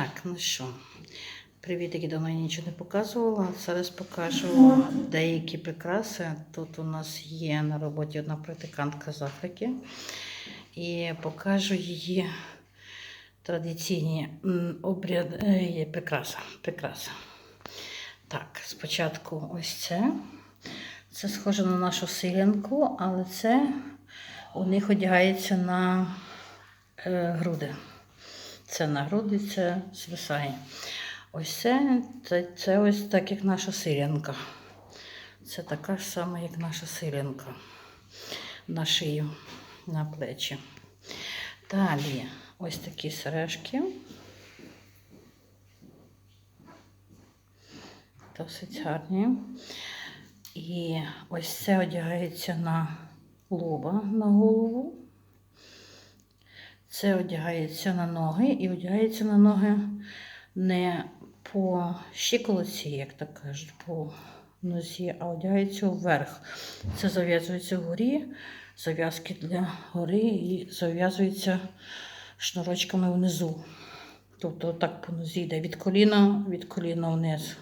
Так, ну що, привітики, давно я нічого не показувала. Зараз покажу деякі прикраси. Тут у нас є на роботі одна практикантка з Африки. І покажу її традиційні м, обряд, е, є прикраса. прикраса. Так, спочатку ось це. Це схоже на нашу силянку, але це у них одягається на е, груди. Це на груди, це звисає. Ось це, це, це ось так, як наша силянка. Це така ж сама, як наша силянка. На шию, на плечі. Далі ось такі сережки. Досить гарні. І ось це одягається на лоба на голову. Це одягається на ноги і одягається на ноги не по щиколоці, як так кажуть, по нозі, а одягається вверх. Це зав'язується вгорі, зав'язки для гори і зав'язується шнурочками внизу. Тобто так по нозі йде від коліна, від коліна вниз.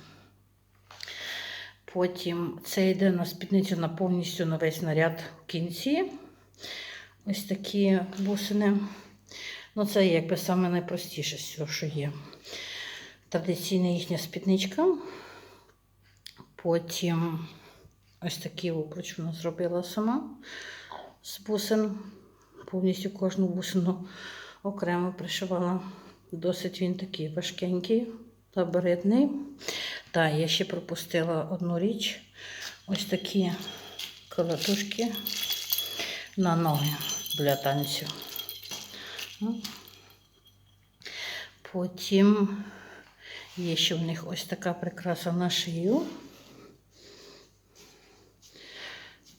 Потім це йде на спідницю на повністю на весь наряд в кінці. Ось такі бусини. Ну, це якби саме найпростіше цього, що є. Традиційна їхня спідничка. Потім ось такий обруч вона зробила сама з бусин. Повністю кожну бусину окремо пришивала. Досить він такий важкенький, лаборитний. Так, я ще пропустила одну річ. Ось такі колотушки на ноги для танцю. Потім є ще в них ось така прикраса на шию.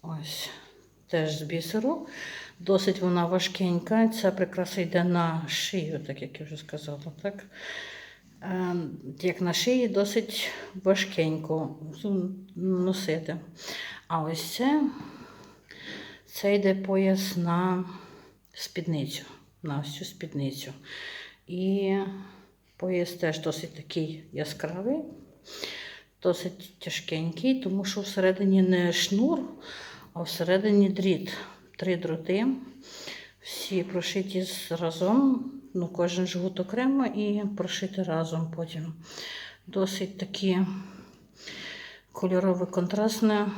Ось теж з бісеру. Досить вона важкенька. Ця прикраса йде на шию, так як я вже сказала. Так? Е, Як на шиї, досить важкенько носити. А ось це, це йде пояс на спідницю, на цю спідницю. І пояс теж досить такий яскравий, досить тяжкенький, тому що всередині не шнур, а всередині дріт. Три дроти. Всі прошиті разом, ну, кожен жгут окремо і прошити разом потім. Досить такі кольорове, контрастне,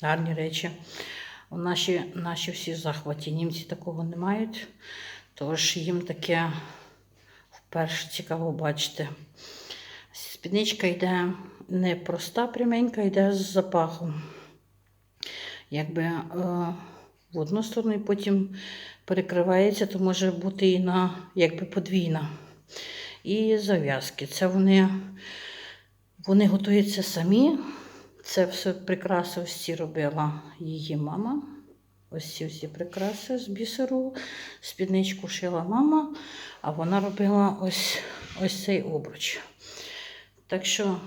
гарні речі. У наші, наші всі захваті. Німці такого не мають, тож їм таке вперше цікаво бачити. Спідничка йде не проста пряменька, йде з запахом. Якби е, в одну сторону і потім перекривається, то може бути і на якби подвійна. І зав'язки. Це вони, вони готуються самі. Це все прикраси ці робила її мама. Ось ці всі прикраси з бісеру. Спідничку шила мама, а вона робила ось, ось цей обруч. Так що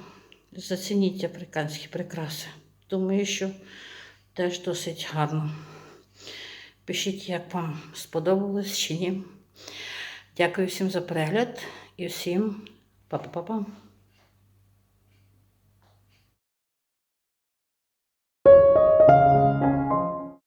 зацініть африканські прикраси. Думаю, що теж досить гарно. Пишіть, як вам сподобалось чи ні. Дякую всім за перегляд і всім па-па-па-па.